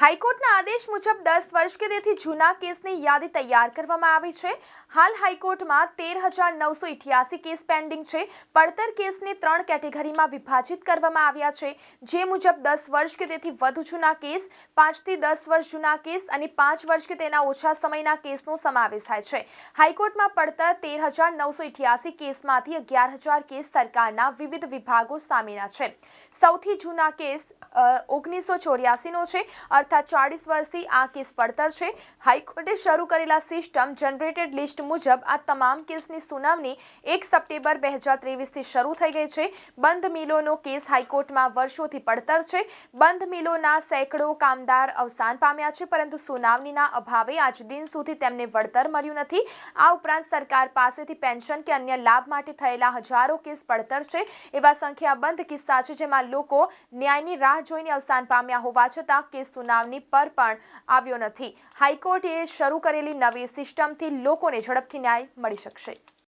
હાઈકોર્ટના આદેશ મુજબ દસ વર્ષ કે તેથી જૂના કેસની યાદી તૈયાર કરવામાં આવી છે. હાલ હાઈકોર્ટમાં તેર હજાર નવસો ઇઠ્યાસી કેસ પેન્ડિંગ છે. પડતર કેસને ત્રણ કેટેગરીમાં વિભાજિત કરવામાં આવ્યા છે. જે મુજબ દસ વર્ષ કે તેથી વધુ જૂના કેસ, પાંચથી દસ વર્ષ જૂના કેસ અને પાંચ વર્ષ કે તેના ઓછા સમયના કેસનો સમાવેશ થાય છે. હાઈકોર્ટમાં પડતર તેર હજાર નવસો ઇઠ્યાસી કેસમાંથી અગિયાર હજાર કેસ સરકારના વિવિધ વિભાગો સામેના છે. સૌથી જૂના કેસ ઓગણીસો ચોર્યાસીનો છે. અર્થાત ચાળીસ વર્ષથી આ કેસ પડતર છે. હાઈકોર્ટે શરૂ કરેલા સિસ્ટમ જનરેટેડ લિસ્ટ મુજબ આ તમામ કેસની સુનાવણી એક સપ્ટેમ્બર બે હજાર ત્રેવીસથી શરૂ થઈ ગઈ છે. બંધ મિલોનો કેસ હાઈકોર્ટમાં વર્ષોથી પડતર છે. બંધ મિલોના સેંકડો કામદાર અવસાન પામ્યા છે, પરંતુ સુનાવણીના અભાવે આજ દિન સુધી તેમને વળતર મળ્યું નથી. આ ઉપરાંત સરકાર પાસેથી પેન્શન કે અન્ય લાભ માટે થયેલા હજારો કેસ પડતર છે. એવા સંખ્યાબંધ કિસ્સા છે, જેમાં લોકો ન્યાયની રાહ જોઈને અવસાન પામ્યા હોવા છતાં કેસ સુનાવણી પર પણ આવ્યો નથી. હાઈકોર્ટે શરૂ કરેલી નવી સિસ્ટમથી લોકોને ઝડપથી ન્યાય મળી શકશે.